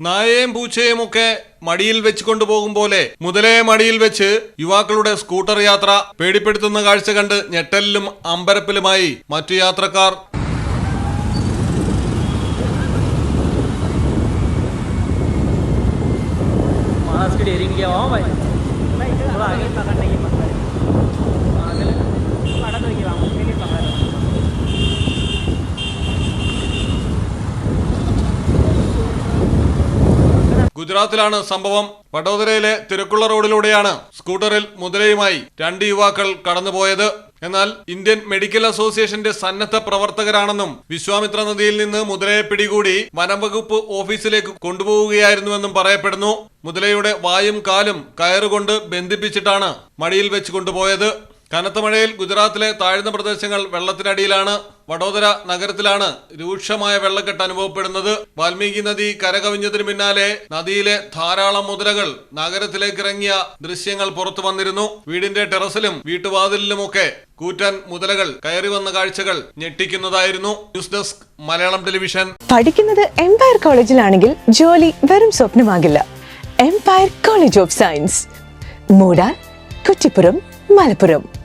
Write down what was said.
നായയും പൂച്ചയും ഒക്കെ മടിയിൽ വെച്ച് കൊണ്ടുപോകും പോലെ മുതലയെ മടിയിൽ വെച്ച് യുവാക്കളുടെ സ്കൂട്ടർ യാത്ര പേടിപ്പെടുത്തുന്ന കാഴ്ച കണ്ട് ഞെട്ടലിലും അമ്പരപ്പിലുമായി മറ്റു യാത്രക്കാർ महाराज की डेयरिंग किया हुआ भाई ഗുജറാത്തിലാണ് സംഭവം. വഡോദരയിലെ തിരക്കുള്ള റോഡിലൂടെയാണ് സ്കൂട്ടറിൽ മുതലയുമായി രണ്ട് യുവാക്കൾ കടന്നുപോയത്. എന്നാൽ ഇന്ത്യൻ മെഡിക്കൽ അസോസിയേഷന്റെ സന്നദ്ധ പ്രവർത്തകരാണെന്നും വിശ്വാമിത്ര നദിയിൽ നിന്ന് മുതലയെ പിടികൂടി വനംവകുപ്പ് ഓഫീസിലേക്ക് കൊണ്ടുപോവുകയായിരുന്നുവെന്നും പറയപ്പെടുന്നു. മുതലയുടെ വായും കാലും കയറുകൊണ്ട് ബന്ധിപ്പിച്ചിട്ടാണ് മടിയിൽ വെച്ച് കൊണ്ടുപോയത്. കനത്ത മഴയിൽ ഗുജറാത്തിലെ താഴ്ന്ന പ്രദേശങ്ങൾ വെള്ളത്തിനടിയിലാണ്. വഡോദര നഗരത്തിലാണ് രൂക്ഷമായ വെള്ളക്കെട്ട് അനുഭവപ്പെടുന്നത്. വാൽമീകി നദി കരകവിഞ്ഞതിനു പിന്നാലെ നദിയിലെ ധാരാളം മുതലകൾ നഗരത്തിലേക്ക് ഇറങ്ങിയ ദൃശ്യങ്ങൾ പുറത്തു വന്നിരുന്നു. വീടിന്റെ ടെറസിലും വീട്ടുവാതിലിലുമൊക്കെ കൂറ്റൻ മുതലകൾ കയറി വന്ന കാഴ്ചകൾ ഞെട്ടിക്കുന്നതായിരുന്നു. News desk Malayalam television. പഠിക്കുന്നത് എംപയർ കോളേജിലാണെങ്കിൽ ജോലി വെറും സ്വപ്നമാകില്ല. എംപയർ കോളേജ് ഓഫ് സയൻസ് മൂടാൻ കുറ്റിപ്പുറം മലപ്പുറം.